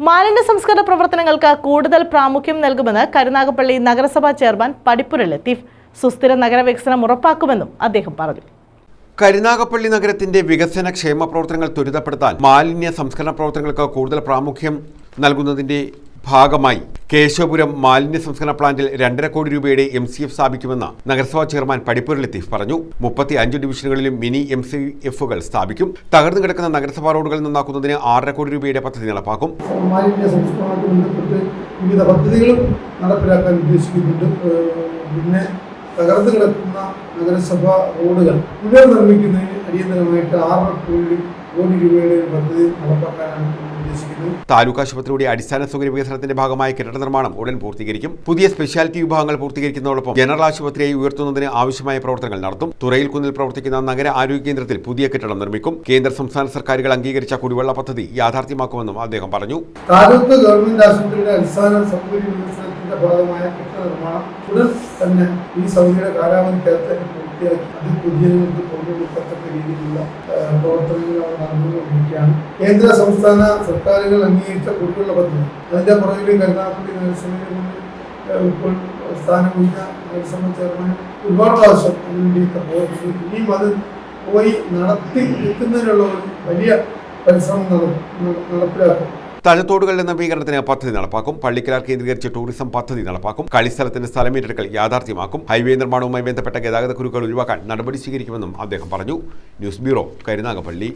മാലിന്യ സംസ്കരണ പ്രവർത്തനങ്ങൾക്ക് കൂടുതൽ പ്രാമുഖ്യം നൽകുമെന്ന് കരുനാഗപ്പള്ളി നഗരസഭാ ചെയർമാൻ പടിപ്പുര ലത്തീഫ് സുസ്ഥിര നഗരവികസനം ഉറപ്പാക്കുമെന്നും അദ്ദേഹം പറഞ്ഞു. കരുനാഗപ്പള്ളി നഗരത്തിന്റെ വികസന ക്ഷേമ പ്രവർത്തനങ്ങൾ ത്വരിതപ്പെടുത്താൻ മാലിന്യ സംസ്കരണ പ്രവർത്തനങ്ങൾക്ക് കൂടുതൽ പ്രാമുഖ്യം നൽകുന്നതിന്റെ ഭാഗമായി കേശവപുരം മാലിന്യ സംസ്കരണ പ്ലാന്റിൽ രണ്ടര കോടി രൂപയുടെ എം സി എഫ് സ്ഥാപിക്കുമെന്ന് നഗരസഭാ ചെയർമാൻ പടിപ്പൂർ ലത്തീഫ് പറഞ്ഞു. മുപ്പത്തി അഞ്ച് ഡിവിഷനുകളിലും മിനി എം സി എഫുകൾ സ്ഥാപിക്കും. തകർന്നു കിടക്കുന്ന നഗരസഭാ റോഡുകൾ നന്നാക്കുന്നതിന് ആറര കോടി രൂപയുടെ പദ്ധതി നടപ്പാക്കും. മാലിന്യ വിവിധ പദ്ധതികളും നടപ്പിലാക്കാൻ ഉദ്ദേശിക്കുന്നുണ്ട്. പിന്നെ തകർന്നു കിടക്കുന്ന നഗരസഭാ റോഡുകൾ പുനർനിർമ്മിക്കുന്നതിന് അടിയന്തരമായിട്ട് ആറ് കോടി രൂപയുടെ ഒരു പദ്ധതി നടപ്പാക്കാനാണ് താലൂക്ക് ആശുപത്രിയുടെ അടിസ്ഥാന സൗകര്യ വികസനത്തിന്റെ ഭാഗമായ കെട്ടിട നിർമ്മാണം ഉടൻ പൂർത്തീകരിക്കും. പുതിയ സ്പെഷ്യാലിറ്റി വിഭാഗങ്ങൾ പൂർത്തീകരിക്കുന്നതോടൊപ്പം ജനറൽ ആശുപത്രിയെ ഉയർത്തുന്നതിന് ആവശ്യമായ പ്രവർത്തനങ്ങൾ നടത്തും. തുറയിൽ കുന്നിൽ പ്രവർത്തിക്കുന്ന നഗര ആരോഗ്യ കേന്ദ്രത്തിൽ പുതിയ കെട്ടിടം നിർമ്മിക്കും. കേന്ദ്ര സംസ്ഥാന സർക്കാരുകൾ അംഗീകരിച്ച കുടിവെള്ള പദ്ധതി യാഥാർത്ഥ്യമാക്കുമെന്നും അദ്ദേഹം പറഞ്ഞു. താലൂക്ക് ഗവൺമെന്റ് ആശുപത്രിയുടെ അടിസ്ഥാന സൗകര്യ വികസനത്തിന്റെ ഭാഗമായ നിർമ്മാണം തന്നെ ഈ സൗദിയുടെ കാലാവധി കേരളത്തിൽ പൂർത്തിയാക്കി. അത് പൊതുജനങ്ങൾക്ക് കൊണ്ടുകൊടുക്കത്തക്ക രീതിയിലുള്ള അവിടെ നടന്നുകൊണ്ടിരിക്കുകയാണ്. കേന്ദ്ര സംസ്ഥാന സർക്കാരുകൾ അംഗീകരിച്ച കുടിവെള്ള പദ്ധതി. അതിന്റെ പുറകിൽ കരുനാഗപ്പള്ളി നഗരസഭയിൽ ഇപ്പോൾ നഗരസഭ ചെയർമാൻ ഒരുപാട് പ്രാവശ്യം അതിനുവേണ്ടിയൊക്കെ പോയി ഇനിയും അത് പോയി നടത്തി ഒരു വലിയ പരിശ്രമം നട- നട- നടപ്പിലാക്കും. തഴത്തോടുകളുടെ നവീകരണത്തിന് പദ്ധതി നടപ്പാക്കും. പള്ളിക്കലാർ കേന്ദ്രീകരിച്ച് ടൂറിസം പദ്ധതി നടപ്പാക്കും. കളിസ്ഥലത്തിന്റെ സ്ഥലമേറ്റെടുക്കൽ യാഥാർത്ഥ്യമാക്കും. ഹൈവേ നിർമ്മാണവുമായി ബന്ധപ്പെട്ട ഗതാഗത കുരുക്കൾ ഒഴിവാക്കാൻ നടപടി സ്വീകരിക്കുമെന്നും അദ്ദേഹം പറഞ്ഞു. News bureau Karunagappally.